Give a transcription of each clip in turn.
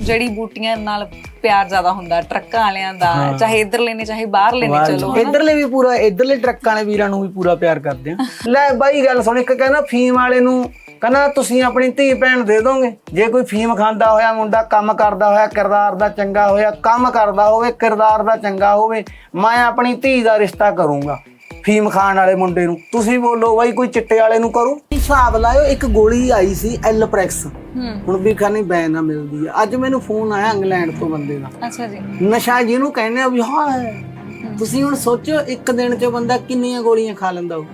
ਜੜੀ ਬੂਟੀਆਂ ਨਾਲ ਪਿਆਰ ਜ਼ਿਆਦਾ ਹੁੰਦਾ ਟਰੱਕਾਂ ਵਾਲਿਆਂ ਦਾ ਚਾਹੇ ਇਧਰਲੇ ਨੇ ਚਾਹੇ ਬਾਹਰਲੇ ਨੇ ਚਲੋ। ਇੱਧਰਲੇ ਵੀ ਪੂਰਾ ਇੱਧਰਲੇ ਟਰੱਕਾਂ ਵਾਲੇ ਵੀਰਾਂ ਨੂੰ ਵੀ ਪੂਰਾ ਪਿਆਰ ਕਰਦੇ ਆ। ਲੈ ਬਾਈ ਗੱਲ ਸੁਣ ਇੱਕ ਕਹਿੰਦਾ ਫੀਮ ਵਾਲੇ ਨੂੰ ਕਹਿੰਦਾ ਤੁਸੀਂ ਆਪਣੀ ਧੀ ਭੈਣ ਦੇ ਦੋਗੇ। ਜੇ ਕੋਈ ਫੀਮ ਖਾਂਦਾ ਹੋਇਆ ਮੁੰਡਾ ਕੰਮ ਕਰਦਾ ਹੋਇਆ ਕਿਰਦਾਰ ਦਾ ਚੰਗਾ ਹੋਇਆ ਕੰਮ ਕਰਦਾ ਹੋਵੇ ਕਿਰਦਾਰ ਦਾ ਚੰਗਾ ਹੋਵੇ ਮੈਂ ਆਪਣੀ ਧੀ ਦਾ ਰਿਸ਼ਤਾ ਕਰੂੰਗਾ। ਫੀਮ ਖਾਣ ਵਾਲੇ ਮੁੰਡੇ ਨੂੰ। ਤੁਸੀਂ ਬੋਲੋ ਬਾਈ ਕੋਈ ਚਿੱਟੇ ਵਾਲੇ ਨੂੰ ਕਰੂ। ਹਿਸਾਬ ਲਾਇਓ ਇੱਕ ਗੋਲੀ ਆਈ ਸੀ ਐਲਪ੍ਰੈਕਸ। ਹੂੰ। ਹੁਣ ਵੀ ਖਾਨੀ ਬੈਨ ਨਾ ਮਿਲਦੀ ਆ। ਅੱਜ ਮੈਨੂੰ ਫੋਨ ਆਇਆ ਇੰਗਲੈਂਡ ਤੋਂ ਬੰਦੇ ਦਾ। ਅੱਛਾ ਜੀ। ਨਸ਼ਾ ਜਿਹਨੂੰ ਕਹਿੰਦੇ ਆ ਵੀ ਹਾਂ। ਤੁਸੀਂ ਹੁਣ ਸੋਚੋ ਇੱਕ ਦਿਨ 'ਚ ਬੰਦਾ ਕਿੰਨੀਆਂ ਗੋਲੀਆਂ ਖਾ ਲੈਂਦਾ ਉਹ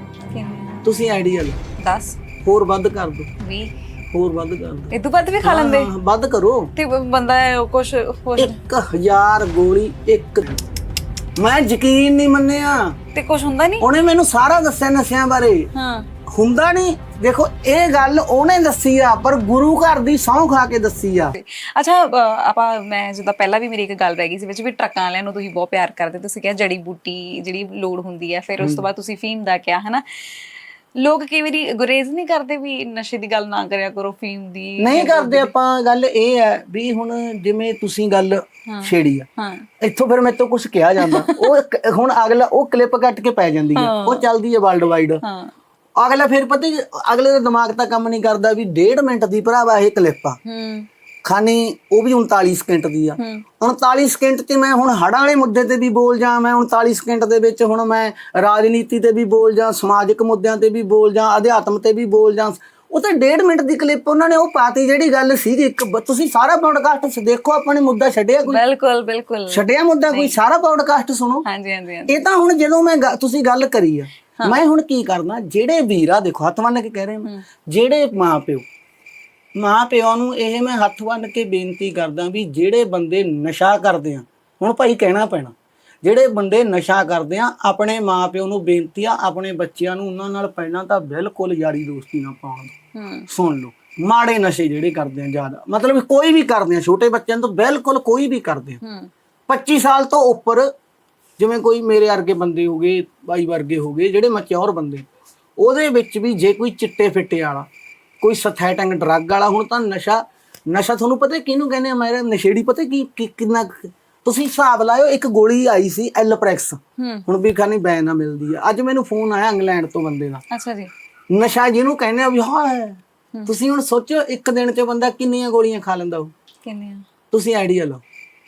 ਤੁਸੀਂ ਆਈਡੀਆ ਲਓ। 10 ਹੋਰ ਵੱਧ ਕਰ ਦਿਓ। 20 ਹੋਰ ਵੱਧ ਕਰ ਦਿਓ। ਇਹ ਤੋਂ ਵੱਧ ਵੀ ਖਾ ਲੈਂਦੇ? ਹਾਂ, ਵੱਧ ਕਰੋ। ਤੇ ਬੰਦਾ ਕੁਝ ਕੁਝ 1000 ਗੋਲੀ ਇੱਕ ਮੈਂ ਯਕੀਨ ਨਹੀਂ ਮੰਨਿਆ। ਤੇ ਕੁਝ ਹੁੰਦਾ ਨਹੀਂ? ਉਹਨੇ ਮੈਨੂੰ ਸਾਰਾ ਦੱਸਿਆ ਨਸ਼ਿਆਂ ਬਾਰੇ। ਹਾਂ। ਹੁੰਦਾ ਨਹੀਂ? ਦੇਖੋ ਇਹ ਗੱਲ ਉਹਨੇ ਦੱਸੀ ਆ ਪਰ ਗੁਰੂ ਘਰ ਦੀ ਸਹੁੰ ਖਾ ਕੇ ਦੱਸੀ ਆ। ਅੱਛਾ ਅ, ਆਪਾਂ ਮੈਂ ਜਿੱਦਾਂ ਪਹਿਲਾਂ ਵੀ ਮੇਰੀ ਇੱਕ ਗੱਲ ਰਹਿ ਗਈ ਸੀ ਵਿੱਚ ਵੀ ਟਰੱਕਾਂ ਵਾਲਿਆਂ ਨੂੰ ਤੁਸੀਂ ਬਹੁਤ ਪਿਆਰ ਕਰਦੇ ਤੁਸੀਂ ਕਿਹਾ ਜੜੀ ਬੂਟੀ ਜਿਹੜੀ ਲੋੜ ਹੁੰਦੀ ਹੈ ਫਿਰ ਉਸ ਤੋਂ ਬਾਅਦ ਤੁਸੀਂ ਫੀਮ ਦਾ ਕਿਹਾ ਹਨਾ? ਲੋਕ ਕਈ ਵਾਰੀ ਗੁਰੇਜ਼ ਨਹੀਂ ਕਰਦੇ ਵੀ ਨਸ਼ੇ ਦੀ ਗੱਲ ਨਾ ਕਰਿਆ ਕਰੋ ਫੀਮ ਦੀ ਨਹੀਂ ਕਰਦੇ ਆਪਾਂ ਗੱਲ ਇਹ ਹੈ ਵੀ ਹੁਣ ਜਿਵੇਂ ਤੁਸੀਂ ਗੱਲ ਛੇੜੀ ਆ। ਇੱਥੋਂ ਫਿਰ ਮੇਰੇ ਤੋਂ ਕੁਝ ਕਿਹਾ ਜਾਂਦਾ। ਉਹ ਹੁਣ ਅਗਲਾ ਉਹ ਕਲਿੱਪ ਕੱਟ ਕੇ ਪੈ ਜਾਂਦੀ ਹੈ। ਉਹ ਚੱਲਦੀ ਹੈ ਵਰਲਡ ਵਾਈਡ ਹਾਂ। ਅਗਲਾ ਫਿਰ ਪਤਾ ਅਗਲੇ ਦਾ ਦਿਮਾਗ ਤਾਂ ਕੰਮ ਨਹੀਂ ਕਰਦਾ ਵੀ 1.5 ਮਿੰਟ ਦੀ ਭਰਾਵਾ ਇਹ ਕਲਿੱਪ ਆ। ਹੂੰ। ਖਾਨੀ ਉਹ ਵੀ 39 ਸਕਿੰਟ ਦੀ ਆ। ਹੂੰ। 39 ਸਕਿੰਟ ਤੇ ਮੈਂ ਹੁਣ ਹੜਾਂ ਵਾਲੇ ਮੁੱਦੇ ਤੇ ਵੀ ਬੋਲ ਜਾ ਮੈਂ 39 ਸਕਿੰਟ ਦੇ ਵਿੱਚ ਹੁਣ ਮੈਂ ਰਾਜਨੀਤੀ ਤੇ ਵੀ ਬੋਲ ਜਾ ਸਮਾਜਿਕ ਮੁੱਦਿਆਂ ਤੇ ਵੀ ਬੋਲ ਜਾ ਅਧਿਆਤਮ ਤੇ ਵੀ ਬੋਲ ਜਾ ਉਹ ਤਾਂ 1.5 ਮਿੰਟ ਦੀ ਕਲਿੱਪ ਉਹਨਾਂ ਨੇ ਉਹ ਪਾਤੀ ਜਿਹੜੀ ਗੱਲ ਸੀ ਇੱਕ ਤੁਸੀਂ ਸਾਰਾ ਪੌਡਕਾਸਟ ਦੇਖੋ ਆਪਾਂ ਨੇ ਮੁੱਦਾ ਛੱਡਿਆ ਕੋਈ? ਬਿਲਕੁਲ ਬਿਲਕੁਲ। ਛੱਡਿਆ ਮੁੱਦਾ ਕੋਈ? ਸਾਰਾ ਪੌਡਕਾਸਟ ਸੁਣੋ। ਹਾਂਜੀ ਹਾਂਜੀ। ਇਹ ਤਾਂ ਹੁਣ ਜਦੋਂ ਮੈਂ ਤੁਸੀਂ ਗੱਲ ਕਰੀ ਆ ਮੈਂ ਹੁਣ ਕੀ ਕਰਨਾ? ਜਿਹੜੇ ਵੀਰਾ ਦੇਖੋ ਹੱਥ ਬੰਨ ਕੇ ਕਹਿ ਰਹੇ ਹਾਂ। ਜਿਹੜੇ ਮਾਂ ਪਿਓ ਮਾਂ ਪਿਓ ਨੂੰ ਇਹ ਮੈਂ ਹੱਥ ਬੰਨ ਕੇ ਬੇਨਤੀ ਕਰਦਾ ਵੀ ਜਿਹੜੇ ਬੰਦੇ ਨਸ਼ਾ ਕਰਦੇ ਆ ਹੁਣ ਭਾਈ ਕਹਿਣਾ ਪੈਣਾ ਜਿਹੜੇ ਬੰਦੇ ਨਸ਼ਾ ਕਰਦੇ ਆ ਆਪਣੇ ਮਾਂ ਪਿਓ ਨੂੰ ਬੇਨਤੀ ਆ ਆਪਣੇ ਬੱਚਿਆਂ ਨੂੰ ਉਹਨਾਂ ਨਾਲ ਪਹਿਲਾਂ ਤਾਂ ਬਿਲਕੁਲ ਯਾਰੀ ਦੋਸਤੀ ਨਾ ਪਾਉਣ ਹੂੰ। ਸੁਣ ਲਓ ਮਾੜੇ ਨਸ਼ੇ ਜਿਹੜੇ ਕਰਦੇ ਆ ਜ਼ਿਆਦਾ ਮਤਲਬ ਕੋਈ ਵੀ ਕਰਦੇ ਆ ਛੋਟੇ ਬੱਚਿਆਂ ਤੋਂ ਬਿਲਕੁਲ ਕੋਈ ਵੀ ਕਰਦੇ ਆ। ਹੂੰ। 25 ਸਾਲ ਤੋਂ ਉੱਪਰ ਜਿਵੇਂ ਕੋਈ ਮੇਰੇ ਵਰਗੇ ਬੰਦੇ ਹੋ ਗਏ ਬਾਈ ਵਰਗੇ ਹੋ ਗਏ ਜਿਹੜੇ ਮੈਚੁਰ ਬੰਦੇ ਉਹਦੇ ਵਿੱਚ ਵੀ ਜੇ ਕੋਈ ਚਿੱਟੇ ਫਿੱਟੇ ਵਾਲਾ ਕੋਈ ਸਥੈਟਿੰਗ ਡਰੱਗ ਵਾਲਾ ਹੁਣ ਤਾਂ ਨਸ਼ਾ ਨਸ਼ਾ ਤੁਹਾਨੂੰ ਪਤਾ ਕਿਹਨੂੰ ਕਹਿੰਦੇ ਆ ਮੇਰੇ ਨਸ਼ੇੜੀ ਪਤਾ ਕੀ ਕੀ- ਕਿੰਨਾ ਕੁ- ਤੁਸੀਂ ਹਿਸਾਬ ਲਾਇਓ ਇੱਕ ਗੋਲੀ ਆਈ ਸੀ ਐਲਪ੍ਰੈਕਸ। ਹੂੰ। ਹੁਣ ਵੀ ਖਾਨੀ ਬੈਨ ਨਾ ਮਿਲਦੀ ਆ। ਅੱਜ ਮੈਨੂੰ ਫੋਨ ਆਇਆ ਇੰਗਲੈਂਡ ਤੋਂ ਬੰਦੇ ਦਾ। ਅੱਛਾ ਜੀ। ਨਸ਼ਾ ਜਿਹਨੂੰ ਕਹਿੰਦੇ ਆ ਵੀ ਹਾਂ। ਤੁਸੀਂ ਹੁਣ ਸੋਚੋ ਇੱਕ ਦਿਨ 'ਚ ਬੰਦਾ ਕਿੰਨੀਆਂ ਗੋਲੀਆਂ ਖਾ ਲੈਂਦਾ ਉਹ? ਕਿੰਨੇ ਆ ਤੁਸੀਂ ਆਈਡੀਆ ਲਓ।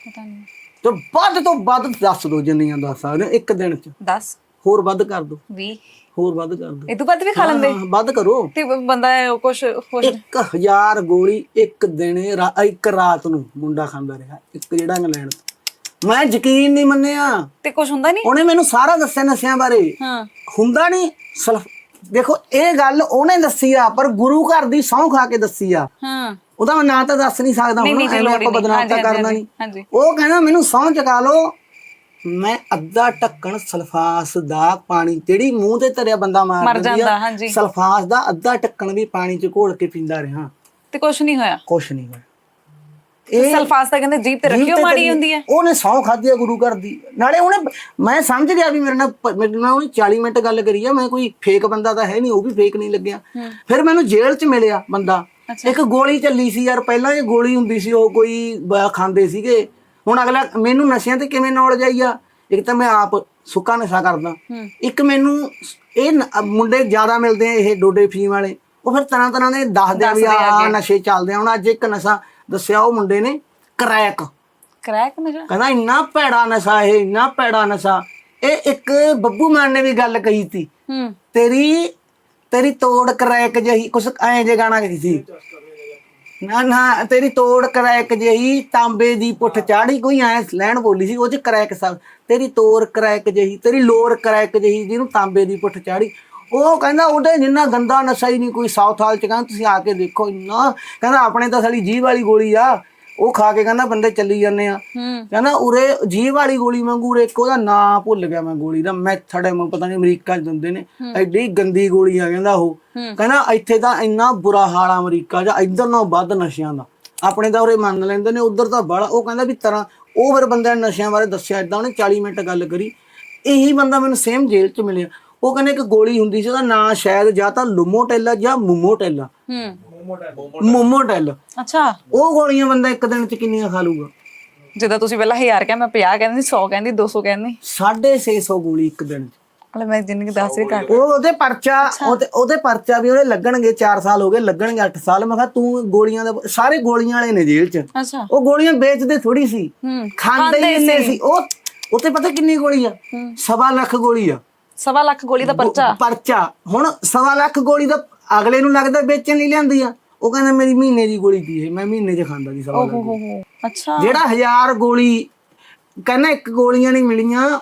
ਪਤਾ ਨਹੀਂ ਤੇ ਵੱਧ ਤੋਂ ਵੱਧ ਦੱਸ ਦਿਓ ਜਿੰਨੀਆਂ ਦੱਸ ਸਕਦੇ ਹੋ ਇੱਕ ਦਿਨ ਚ। 10 ਹੋਰ ਵੱਧ ਕਰ ਦਿਓ 20 ਹੋਰ ਵੱਧ ਕਰ ਦਿਓ ਇਹ ਤੋਂ ਵੱਧ ਵੀ ਖਾ ਲੈਂਦੇ। ਹਾਂ, ਵੱਧ ਕਰੋ। ਤੇ ਬੰਦਾ ਕੁਝ ਕੁਝ 1000 ਗੋਲੀ ਇੱਕ ਦਿਨ ਰਾ- ਇੱਕ ਰਾਤ ਨੂੰ ਮੁੰਡਾ ਖਾਂਦਾ ਰਿਹਾ। ਇੱਕ ਜਿਹੜਾ ਇੰਗਲੈਂਡ ਤੋਂ। ਮੈਂ ਯਕੀਨ ਨਹੀਂ ਮੰਨਿਆ। ਤੇ ਕੁਝ ਹੁੰਦਾ ਨਹੀਂ? ਉਹਨੇ ਮੈਨੂੰ ਸਾਰਾ ਦੱਸਿਆ ਨਸ਼ਿਆਂ ਬਾਰੇ। ਹਾਂ। ਹੁੰਦਾ ਨਹੀਂ? ਸਲਫ ਦੇਖੋ ਇਹ ਗੱਲ ਉਹਨੇ ਦੱਸੀ ਆ ਪਰ ਗੁਰੂ ਘਰ ਦੀ ਸਹੁੰ ਖਾ ਕੇ ਦੱਸੀ ਆ। ਹਾਂ। ਉਹਦਾ ਮੈਂ ਨਾਂ ਤਾਂ ਦੱਸ ਨਹੀਂ ਸਕਦਾ ਨਹੀਂ, ਹੁਣ ਨਹੀਂ ਜੀ, ਐਵੇਂ ਲੋੜ ਹੀ ਆਪਾਂ ਨਹੀਂ। ਬਦਨਾਮ ਤਾਂ ਹਾਂਜੀ, ਕਰਨਾ ਹਾਂਜੀ, ਨਹੀਂ। ਹਾਂਜੀ। ਉਹ ਕਹਿੰਦਾ ਮੈਨੂੰ ਸਹੁੰ ਚਕਾ ਲਓ। ਮੈਂ ਅੱਧਾ ਢੱਕਣ ਸਲਫਾਸ ਦਾ ਪਾਣੀ ਜਿਹੜੀ ਮੂੰਹ ਤੇ ਧਰਿਆ ਬੰਦਾ ਮਾਰ ਜਾਂਦਾ, ਹਾਂਜੀ। ਸਲਫਾਸ ਦਾ ਅੱਧਾ ਢੱਕਣ ਵੀ ਪਾਣੀ ਚ ਘੋਲ ਕੇ ਪੀਂਦਾ ਰਿਹਾ। ਤੇ ਕੁਝ ਨਹੀਂ ਹੋਇਆ। ਕੁਛ ਨਹੀਂ ਹੋਇਆ। ਸਲਫਾਸ ਤਾਂ ਕਹਿੰਦੇ ਜੀਭ ਤੇ ਜੀਭ ਰੱਖਿਓ ਮਾੜੀ ਤੇਰੀ- ਹੁੰਦੀ ਹੈ। ਉਹਨੇ ਸਹੁੰ ਖਾਧੀ ਆ ਗੁਰੂ ਘਰ ਦੀ। ਨਾਲੇ ਉਹਨੇ ਮੈਂ ਸਮਝ ਗਿਆ ਵੀ ਮੇਰੇ ਨਾਲ ਪ- ਮੇਰੇ ਨਾਲ ਉਹਨੇ 40 ਮਿੰਟ ਗੱਲ ਕਰੀ ਆ ਮੈਂ ਕੋਈ ਫੇਕ ਬੰਦਾ ਤਾਂ ਹੈ ਨਹੀਂ ਉਹ ਵੀ ਫੇਕ ਨਹੀਂ ਲੱਗਿਆ। ਫਿਰ ਮੈਨੂੰ ਜੇਲ੍ਹ 'ਚ ਮਿਲਿਆ ਬੰਦਾ। ਇੱਕ ਗੋਲੀ ਚੱਲੀ ਸੀ ਯਾਰ ਪਹਿਲਾਂ ਇਹ ਗੋਲੀ ਹੁੰਦੀ ਸੀ ਉਹ ਕੋਈ ਬ- ਖਾਂਦੇ ਸੀਗੇ। ਹੁਣ ਅਗਲਾ ਮੈਨੂੰ ਨਸ਼ਿਆਂ ਤੇ ਕਿਵੇਂ ਨੌਲੇਜ ਆਈ ਆ? ਇੱਕ ਤਾਂ ਮੈਂ ਆਪ ਸੁੱਕਾ ਨਸ਼ਾ ਕਰਦਾ। ਇੱਕ ਮੈਨੂੰ ਇਹ ਮੁੰਡੇ ਜ਼ਿਆਦਾ ਮਿਲਦੇ ਆ ਇਹ ਡੋਡੇ ਫੀਮ ਵਾਲੇ। ਉਹ ਫਿਰ ਤਰ੍ਹਾਂ ਤਰ੍ਹਾਂ ਦੇ ਦੱਸਦੇ ਆ ਵੀ ਆ ਨਸ਼ੇ ਚੱਲਦੇ ਆ। ਹੁਣ ਅੱਜ ਇੱਕ ਨਸ਼ਾ ਦੱਸਿਆ ਉਹ ਮੁੰਡੇ ਨੇ ਕਰੈਕ। ਕਰੈਕ ਨਸ਼ਾ? ਕਹਿੰਦਾ ਇੰਨਾ ਭੈੜਾ ਨਸ਼ਾ ਇਹ ਇੰਨਾ ਭੈੜਾ ਨਸ਼ਾ। ਇਹ ਇੱਕ ਬੱਬੂ ਮਾਨ ਨੇ ਵੀ ਗੱਲ ਕਹੀ ਸੀ ਤੇਰੀ ਤੇਰੀ ਤੋੜ ਕਰੈਕ ਜਹੀ ਕੁਛ ਐਂ ਜੇ ਗਾਣਾ ਕਹੀ ਸੀ। ਨਾ ਨਾ, ਤੇਰੀ ਤੋੜ ਕਰੈਕ ਜਹੀ ਤਾਂਬੇ ਦੀ ਪੁੱਠ ਚਾੜੀ ਕੋਈ ਐ ਲੈਣ ਬੋਲੀ ਸੀ, ਉਹ ਚ ਕਰੈਕ ਸਭ ਤੇਰੀ ਤੋੜ ਕਰੈਕ ਜਹੀ, ਤੇਰੀ ਲੋਰ ਕਰੈਕ ਜਹੀ, ਜਿਹਨੂੰ ਤਾਂਬੇ ਦੀ ਪੁੱਠ ਚਾੜੀ। ਉਹ ਕਹਿੰਦਾ ਉਹਦੇ ਜਿੰਨਾ ਗੰਦਾ ਨਸ਼ਾ ਹੀ ਨਹੀਂ ਕੋਈ ਸਾਊਥ ਹਾਲ ਚ, ਕਹਿੰਦਾ ਤੁਸੀਂ ਆ ਕੇ ਦੇਖੋ ਇੰਨਾ, ਕਹਿੰਦਾ ਆਪਣੇ ਤਾਂ ਸਾਲੀ ਜੀਭ ਵਾਲੀ ਗੋਲੀ ਆ। ਉਹ ਖਾ ਕੇ ਕਹਿੰਦਾ ਬੰਦੇ ਚੱਲੀ ਜਾਂਦੇ ਆ। ਹੂੰ। ਕਹਿੰਦਾ ਉਰੇ ਜੀਵ ਵਾਲੀ ਗੋਲੀ ਵਾਂਗੂ ਉਰੇ ਇੱਕ ਉਹਦਾ ਨਾਂ ਭੁੱਲ ਗਿਆ ਮੈਂ ਗੋਲੀ ਦਾ। ਮੈਥਡ ਮੈਂ ਪਤਾ ਨਹੀਂ ਅਮਰੀਕਾ ਚ ਦਿੰਦੇ ਨੇ। ਐਡੀ ਗੰਦੀ ਗੋਲੀ ਆ ਕਹਿੰਦਾ ਉਹ। ਕਹਿੰਦਾ ਇੱਥੇ ਤਾਂ ਇੰਨਾ ਬੁਰਾ ਹਾਲ ਆ ਅਮਰੀਕਾ ਜਾਂ ਇੱਧਰ ਨਾਲੋਂ ਵੱਧ ਨਸ਼ਿਆਂ ਦਾ। ਆਪਣੇ ਤਾਂ ਉਰੇ ਮੰਨ ਲੈਂਦੇ ਨੇ ਉਧਰ ਤਾਂ ਬੜਾ ਉਹ ਕਹਿੰਦਾ ਵੀ ਤਰ੍ਹਾਂ ਉਹ ਫਿਰ ਬੰਦਿਆਂ ਨੇ ਨਸ਼ਿਆਂ ਬਾਰੇ ਦੱਸਿਆ ਇਦਾਂ ਉਹਨੇ 40 ਮਿੰਟ ਗੱਲ ਕਰੀ। ਇਹੀ ਬੰਦਾ ਮੈਨੂੰ ਸੇਮ ਜੇਲ੍ਹ ਚ ਮਿਲਿਆ। ਉਹ ਕਹਿੰਦੇ ਇੱਕ ਗੋਲੀ ਹੁੰਦੀ ਸੀ ਉਹਦਾ ਨਾਂ ਸ਼ਾਇਦ ਜਾਂ ਤਾਂ ਲੂਮੋਟੈਲਾ ਜਾਂ ਮੂਮੋਟੈਲਾ। ਹੂੰ। ਮੋਮੋਟੈਲ ਅੱਛਾ। ਉਹ ਗੋਲੀਆਂ ਬੰਦਾ ਇੱਕ ਦਿਨ ਚ ਕਿੰਨੀਆਂ ਖਾ ਲੂਗਾ? ਜਦੋਂ ਤੁਸੀਂ ਪਹਿਲਾਂ 1000 ਕਿਹਾ ਮੈਂ 50 ਕਹਿੰਦੀ 100 ਕਹਿੰਦੀ। 200 ਕਹਿੰਦੀ 650 ਗੋਲੀ ਇੱਕ ਦਿਨ ਚ। ਹਲੇ ਮੈਂ ਜਿੰਨੀ ਕੁ ਦੱਸ ਰਹੀ ਘੱਟ। ਉਹ ਉਹਦੇ ਪਰਚਾ ਉਹਦੇ ਉਹਦੇ ਪਰਚਾ ਵੀ ਉਹਦੇ ਲੱਗਣਗੇ 4 ਸਾਲ ਹੋ ਗਏ ਲੱਗਣਗੇ 8 ਸਾਲ। ਮੈਂ ਕਿਹਾ ਤੂੰ ਗੋਲੀਆਂ ਦਾ ਸਾਰੇ ਗੋਲੀਆਂ ਵਾਲੇ ਨੇ ਜੇਲ੍ਹ 'ਚ। ਅੱਛਾ। ਉਹ ਗੋਲੀਆਂ ਵੇਚਦੇ ਥੋੜੀ ਸੀ। ਖਾਂਦੇ ਹੀ ਇੰਨੇ ਸੀ। ਉਹ ਉੱਤੇ ਪਤਾ ਕਿੰਨੀ ਗੋਲੀ ਆ ਸਵਾ ਲੱਖ ਗੋਲੀ ਆ। ਸਵਾ ਲੱਖ ਗੋਲੀ ਦਾ ਪਰਚਾ? ਪਰਚਾ। ਹੁਣ ਸਵਾ ਲੱਖ ਗੋਲੀ ਦਾ ਅਗਲੇ ਨੂੰ ਲੱਗਦਾ ਵੇਚਣ ਲਈ ਲਿਆਂਦੀ ਆ। ਉਹ ਕਹਿੰਦਾ ਮੇਰੀ ਮਹੀਨੇ ਦੀ ਗੋਲੀ ਹੈ ਮੈਂ ਮਹੀਨੇ 'ਚ ਖਾਂਦਾ ਸੀ ਸਵਾ ਹੋ ਹੋ ਹੋ ਅੱਛਾ। ਜਿਹੜਾ ਹਜ਼ਾਰ ਗੋਲੀ ਕਹਿੰਦਾ ਇੱਕ ਗੋਲੀਆਂ ਨਹੀਂ ਮਿਲੀਆਂ।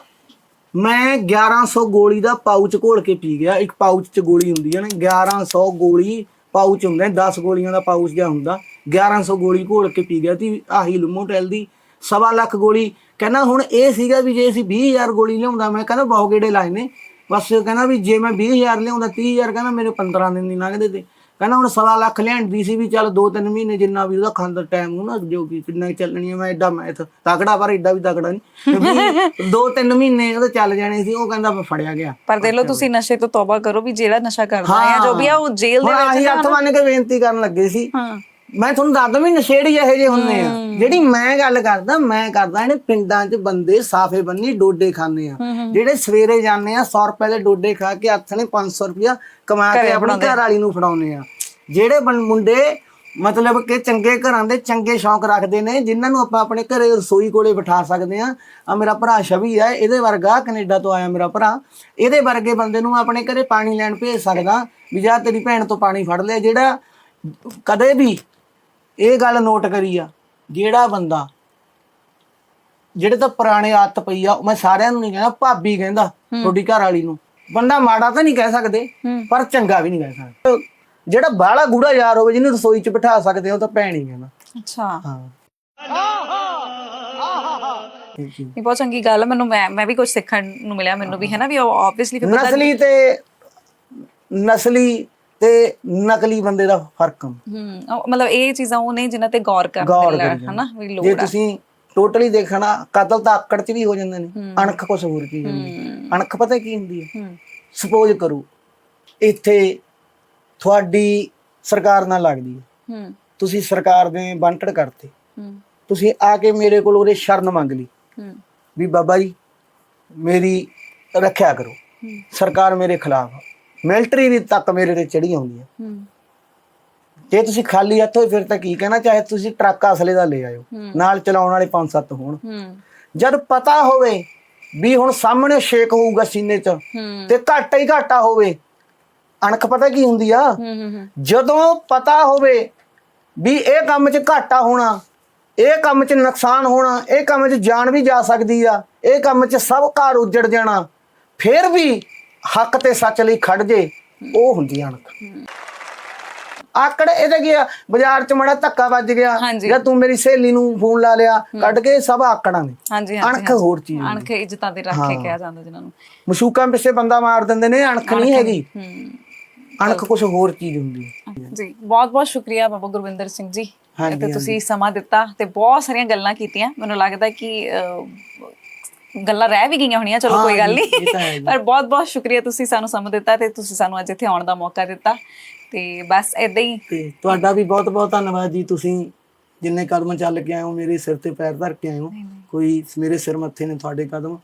ਮੈਂ 1100 ਗੋਲੀ ਦਾ ਪਾਊਚ ਘੋਲ ਕੇ ਪੀ ਗਿਆ। ਇੱਕ ਪਾਊਚ 'ਚ ਗੋਲੀ ਹੁੰਦੀ ਹੈ ਨਾ 1100 ਗੋਲੀ ਪਾਊਚ ਹੁੰਦਾ 10 ਗੋਲੀਆਂ ਦਾ ਪਾਊਚ ਜਿਹਾ ਹੁੰਦਾ। 1100 ਗੋਲੀ ਘੋਲ ਕੇ ਪੀ ਗਿਆ ਸੀ ਆਹੀ ਲੁਮੋਟੈਲ ਦੀ। ਸਵਾ ਲੱਖ ਗੋਲੀ ਕਹਿੰਦਾ ਹੁਣ ਇਹ ਸੀਗਾ ਵੀ ਜੇ ਅਸੀਂ 20000 ਗੋਲੀ ਲਿਆਉਂਦਾ ਮੈਂ ਕਹਿੰਦਾ ਬਹੁਤ ਗੇੜੇ ਲਾਏ ਨੇ। ਬਸ ਕਹਿੰਦਾ ਵੀ ਜੇ ਮੈਂ 20000 ਲਿਆਉਂਦਾ 30000 ਕਹਿੰਦਾ ਮੇਰੇ 15 ਦਿਨ ਨਹੀਂ ਲੰਘਦੇ ਤੇ। ਕਹਿੰਦਾ ਹੁਣ ਸਵਾ ਲੱਖ ਲਿਆਂਦੀ ਸੀ ਵੀ ਚੱਲ 2-3 ਮਹੀਨੇ ਜਿੰਨਾ ਵੀ ਉਹਦਾ ਖਾਂਦਾ ਟਾਈਮ ਉਹ ਨਾ ਜੋ ਵੀ ਕਿੰਨਾ ਕੁ ਚੱਲਣੀ ਹੈ ਮੈਂ ਐਡਾ ਮੈਥ ਤਕੜਾ ਪਰ ਐਡਾ ਵੀ ਤਕੜਾ ਨਹੀਂ ਦੋ ਤਿੰਨ ਮਹੀਨੇ ਉਹਦੇ ਚੱਲ ਜਾਣੇ ਸੀ ਉਹ ਕਹਿੰਦਾ ਮੈਂ ਫੜਿਆ ਗਿਆ। ਪਰ ਦੇਖ ਲਓ ਤੁਸੀਂ ਨਸ਼ੇ ਤੋਂ ਤੌਬਾ ਕਰੋ ਵੀ ਜਿਹੜਾ ਨਸ਼ਾ ਕਰਦਾ ਹੈ ਜਾਂ ਵੀ ਆ ਉਹ ਜੇਲ੍ਹ ਦੇ ਵਿੱਚ ਆਹੀ ਹੱਥ ਬੰਨ ਕੇ ਬੇਨਤੀ ਕਰਨ ਲੱਗੇ ਸੀ ਹਾਂ। ਮੈਂ ਤੁਹਾਨੂੰ ਦੱਸਦਾ ਵੀ ਨਸ਼ੇੜੀ ਇਹੋ ਜਿਹੇ ਹੁੰਦੇ ਆ। ਜਿਹੜੀ ਮੈਂ ਗੱਲ ਕਰਦਾ ਮੈਂ ਕਰਦਾ ਇਹਨੇ ਪਿੰਡਾਂ 'ਚ ਬੰਦੇ ਸਾਫੇ ਬੰਨੀ ਡੋਡੇ ਖਾਂਦੇ ਆ। ਜਿਹੜੇ ਸਵੇਰੇ ਜਾਂਦੇ ਆ 100 ਰੁਪਏ ਦੇ ਡੋਡੇ ਖਾ ਕੇ ਹੱਥ ਨੇ 500 ਰੁਪਇਆ ਕਮਾ ਕੇ ਆਪਣੀ ਘਰ ਵਾਲੀ ਨੂੰ ਫੜਾਉਨੇ ਆ। ਜਿਹੜੇ ਮੁੰਡੇ ਮਤਲਬ ਕਿ ਚੰਗੇ ਘਰਾਂ ਦੇ ਚੰਗੇ ਸ਼ੌਂਕ ਰੱਖਦੇ ਨੇ ਜਿਨ੍ਹਾਂ ਨੂੰ ਆਪਾਂ ਆਪਣੇ ਘਰੇ ਰਸੋਈ ਕੋਲੇ ਬਿਠਾ ਸਕਦੇ ਆ। ਆ ਮੇਰਾ ਭਰਾ ਛਵੀ ਆ ਇਹਦੇ ਵਰਗਾ ਕੈਨੇਡਾ ਤੋਂ ਆਇਆ ਮੇਰਾ ਭਰਾ। ਇਹਦੇ ਵਰਗੇ ਬੰਦੇ ਨੂੰ ਆਪਣੇ ਘਰੇ ਪਾਣੀ ਲੈਣ ਭੇਜ ਸਕਦਾ ਵੀ ਜਾ ਤੇਰੀ ਭੈਣ ਤੋਂ ਪਾਣੀ ਫੜ ਲਿਆ। ਜਿਹੜਾ ਕਦੇ ਵੀ ਇਹ ਗੱਲ ਨੋਟ ਕਰੀ ਆ ਜਿਹੜਾ ਬੰਦਾ ਜਿਹੜੇ ਤਾਂ ਪੁਰਾਣੇ ਆਦਤ ਪਈ ਆ ਮੈਂ ਸਾਰਿਆਂ ਨੂੰ ਨਹੀਂ ਕਹਿੰਦਾ ਭਾਬੀ ਕਹਿੰਦਾ ਤੁਹਾਡੀ ਘਰ ਵਾਲੀ ਨੂੰ ਬੰਦਾ ਮਾੜਾ ਤਾਂ ਨਹੀਂ ਕਹਿ ਸਕਦੇ ਪਰ ਚੰਗਾ ਵੀ ਨਹੀਂ ਕਹਿ ਸਕਦੇ। ਜਿਹੜਾ ਬਾਹਲਾ ਗੂੜਾ ਯਾਰ ਹੋਵੇ ਜਿਹਨੂੰ ਰਸੋਈ 'ਚ ਬਿਠਾ ਸਕਦੇ ਹੋ ਤਾਂ ਭੈਣ ਹੀ ਕਹਿੰਦਾ ਅੱਛਾ। ਹਾਂ। ਇਹ ਬਹੁਤ ਚੰਗੀ ਗੱਲ ਹੈ ਮੈਨੂੰ ਮੈਂ ਮੈਂ ਵੀ ਕੁਝ ਸਿੱਖਣ ਨੂੰ ਮਿਲਿਆ ਮੈਨੂੰ ਵੀ ਹੈ ਨਾ ਵੀ ਆਬਵੀਅਸਲੀ ਨਸਲੀ ਤੇ ਨਸਲੀ ਤੇ ਨਕਲੀ ਬੰਦੇ ਦਾ ਫ਼ਰਕ ਹੂੰ ਉਹ ਮਤਲਬ ਇਹ ਚੀਜ਼ਾਂ ਉਹ ਨੇ ਜਿਨ੍ਹਾਂ ਤੇ ਗੌਰ ਗੌਰ ਕਰਨ ਲੈ ਕਰੀ ਹੈ ਨਾ ਵੀ ਲੋੜ ਜੇ ਹੈ ਤੁਸੀਂ ਟੋਟਲੀ ਦੇਖਣਾ ਕਤਲ ਤਾਂ ਆਕੜ 'ਚ ਵੀ ਹੋ ਜਾਂਦੇ ਨੇ ਅਣਖ ਕੁਝ ਹੋਰ ਕੀ ਹੁੰਦੀ ਹੈ। ਅਣਖ ਪਤਾ ਕੀ ਹੁੰਦੀ ਹੈ? ਸਪੋਜ਼ ਕਰੋ ਇੱਥੇ ਤੁਹਾਡੀ ਸਰਕਾਰ ਨਾਲ ਲੱਗਦੀ ਹੈ। ਤੁਸੀਂ ਸਰਕਾਰ ਦੇ ਬੰਟੜ ਕਰਤੇ। ਹੂੰ। ਤੁਸੀਂ ਆ ਕੇ ਮੇਰੇ ਕੋਲ ਉਹਦੇ ਸ਼ਰਨ ਮੰਗ ਲਈ। ਹੂੰ। ਵੀ ਬਾਬਾ ਜੀ ਮੇਰੀ ਰੱਖਿਆ ਕਰੋ। ਸਰਕਾਰ ਮੇਰੇ ਖਿਲਾਫ ਆ। ਮਿਲਟਰੀ ਵੀ ਤੱਕ ਮੇਰੇ ਤੇ ਚੜੀ ਆਉਂਦੀ ਹੈ। ਹੂੰ। ਜੇ ਤੁਸੀਂ ਖਾਲੀ ਹੱਥ ਫਿਰ ਤਾਂ ਕੀ ਕਹਿਣਾ? ਚਾਹੇ ਤੁਸੀਂ ਟਰੱਕ ਅਸਲੇ ਦਾ ਲੈ ਆਇਓ। ਨਾਲ ਚਲਾਉਣ ਵਾਲੇ ਪੰਜ ਸੱਤ ਹੋਣ। ਹੂੰ। ਜਦ ਪਤਾ ਹੋਵੇ ਵੀ ਹੁਣ ਸਾਹਮਣੇ ਸ਼ੇਕ ਹੋਊਗਾ ਸੀਨੇ 'ਚ ਤੇ ਘਾਟਾ ਹੀ ਘਾਟਾ ਹੋਵੇ ਅਣਖ ਪਤਾ ਕੀ ਹੁੰਦੀ ਆ? ਜਦੋਂ ਪਤਾ ਹੋਵੇ ਵੀ ਇਹ ਕੰਮ 'ਚ ਘਾਟਾ ਹੋਣਾ ਇਹ ਕੰਮ 'ਚ ਨੁਕਸਾਨ ਹੋਣਾ ਇਹ ਕੰਮ 'ਚ ਜਾਨ ਵੀ ਜਾ ਸਕਦੀ ਆ ਇਹ ਕੰਮ 'ਚ ਸਭ ਘਰ ਉੱਜੜ ਜਾਣਾ ਫਿਰ ਵੀ ਹੱਕ ਤੇ ਸੱਚ ਲਈ ਖੜ ਜੇ ਉਹ ਹੁੰਦੀ ਆ ਅਣਖ। ਆਕੜ ਇਹਦੇ ਗਿਆ ਬਾਜ਼ਾਰ 'ਚ ਮੜਾ ਧੱਕਾ ਵੱਜ ਗਿਆ ਹਾਂਜੀ। ਜਾਂ ਤੂੰ ਮੇਰੀ ਸਹੇਲੀ ਨੂੰ ਫੋਨ ਲਾ ਲਿਆ ਕੱਢ ਕੇ ਸਭ ਆਕੜਾਂ ਨੇ। ਹਾਂਜੀ ਹਾਂਜੀ ਅਣਖ ਹੋਰ ਚੀਜ਼ ਹੁੰਦੀ। ਅਣਖ ਇੱਜ਼ਤਾਂ ਤੇ ਰੱਖ ਕੇ ਕਿਹਾ ਜਾਂਦਾ ਜਿਨ੍ਹਾਂ ਨੂੰ। ਮਸ਼ੂਕਾਂ ਪਿੱਛੇ ਬੰਦਾ ਮਾਰ ਦਿੰਦੇ ਨੇ ਅਣਖ ਨਹੀਂ ਹੈਗੀ। ਹੂੰ। ਅਣਖ ਕੁਝ ਹੋਰ ਚੀਜ਼ ਹੁੰਦੀ ਹੈ ਜੀ ਬਹੁਤ ਬਹੁਤ ਸ਼ੁਕਰੀਆ ਬਾਬਾ ਗੁਰਵਿੰਦਰ ਸਿੰਘ ਜੀ। ਹਾਂਜੀ, ਤੇ ਤੁਸੀਂ ਸਮਾਂ ਦਿੱਤਾ ਤੇ ਬਹੁਤ ਸਾਰੀਆਂ ਗੱਲਾਂ ਕੀਤੀਆਂ। ਮੈਨੂੰ ਲੱਗਦਾ ਕਿ ਅਹ, ਗੱਲਾਂ ਰਹਿ ਵੀ ਗਈਆਂ ਹੋਣੀਆਂ ਚਲੋ ਕੋਈ ਗੱਲ ਨਹੀਂ। ਪਰ ਬਹੁਤ ਬਹੁਤ ਸ਼ੁਕਰੀਆ ਤੁਸੀਂ ਸਾਨੂੰ ਸਮਾਂ ਦਿੱਤਾ ਤੇ ਤੁਸੀਂ ਸਾਨੂੰ ਅੱਜ ਇੱਥੇ ਆਉਣ ਦਾ ਮੌਕਾ ਦਿੱਤਾ। ਤੇ ਬਸ ਇਦਾਂ ਹੀ। ਤੇ ਤੁਹਾਡਾ ਵੀ ਬਹੁਤ ਬਹੁਤ ਧੰਨਵਾਦ ਜੀ। ਤੁਸੀਂ ਜਿੰਨੇ ਕਦਮ ਚੱਲ ਕੇ ਆਏ ਹੋ ਮੇਰੇ ਸਿਰ ਤੇ ਪੈਰ ਧਰ ਕੇ ਆਏ ਹੋ। ਕੋਈ ਮੇਰੇ ਸਿਰ ਮੱਥੇ ਨੇ ਤੁਹਾਡੇ ਕਦਮ।